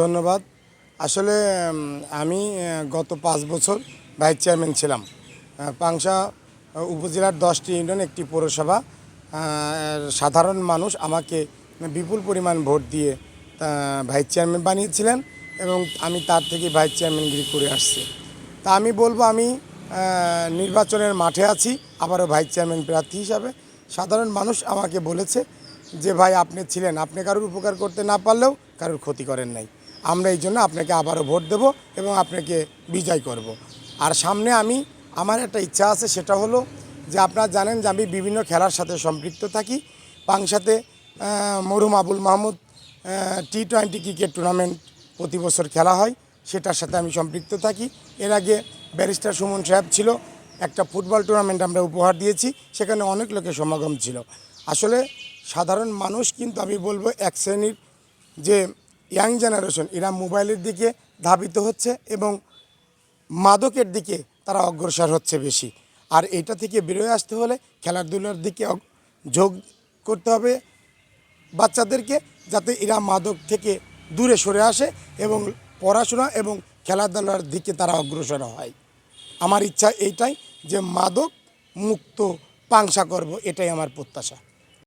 ধন্যবাদ। আসলে আমি গত পাঁচ বছর ভাইস চেয়ারম্যান ছিলাম। পাংশা উপজেলার দশটি ইউনিয়ন, একটি পৌরসভা। সাধারণ মানুষ আমাকে বিপুল পরিমাণ ভোট দিয়ে ভাইস চেয়ারম্যান বানিয়েছিলেন এবং আমি তার থেকে ভাইস চেয়ারম্যানগিরি করে আসছি। তা আমি বলব, আমি নির্বাচনের মাঠে আছি, আবারও ভাইস চেয়ারম্যান প্রার্থী হিসাবে। সাধারণ মানুষ আমাকে বলেছে যে ভাই আপনি ছিলেন, আপনি কারোর উপকার করতে না পারলেও কারোর ক্ষতি করেন নাই। আমরা এই জন্য আপনাকে আবারও ভোট দেব এবং আপনাকে বিজয় করব। আর সামনে আমি, আমার একটা ইচ্ছা আছে, সেটা হলো যে আপনারা জানেন যে আমি বিভিন্ন খেলার সাথে সম্পৃক্ত থাকি। পাংসাতে মরুম Abul Mahmud T twenty cricket tournament প্রতি বছর খেলা হয়, সেটার সাথে আমি সম্পৃক্ত থাকি। এর আগে ব্যারিস্টার সুমন সাহেব ছিল, একটা ফুটবল টুর্নামেন্ট আমরা উপহার দিয়েছি, সেখানে অনেক লোকের সমাগম ছিল। আসলে সাধারণ মানুষ কিন্তু আমি বলব এক শ্রেণির যে ইয়াং জেনারেশন, এরা মোবাইলের দিকে ধাবিত হচ্ছে এবং মাদকের দিকে তারা অগ্রসর হচ্ছে বেশি। আর এটা থেকে বেরোয় আসতে হলে খেলাধুলার দিকে যোগ করতে হবে বাচ্চাদেরকে যাতে এরা মাদক থেকে দূরে সরে আসে এবং পড়াশোনা এবং খেলাধুলার দিকে তারা অগ্রসর হয়। আমার ইচ্ছা এইটাই যে মাদক মুক্ত পাংসা করব, এটাই আমার প্রত্যাশা।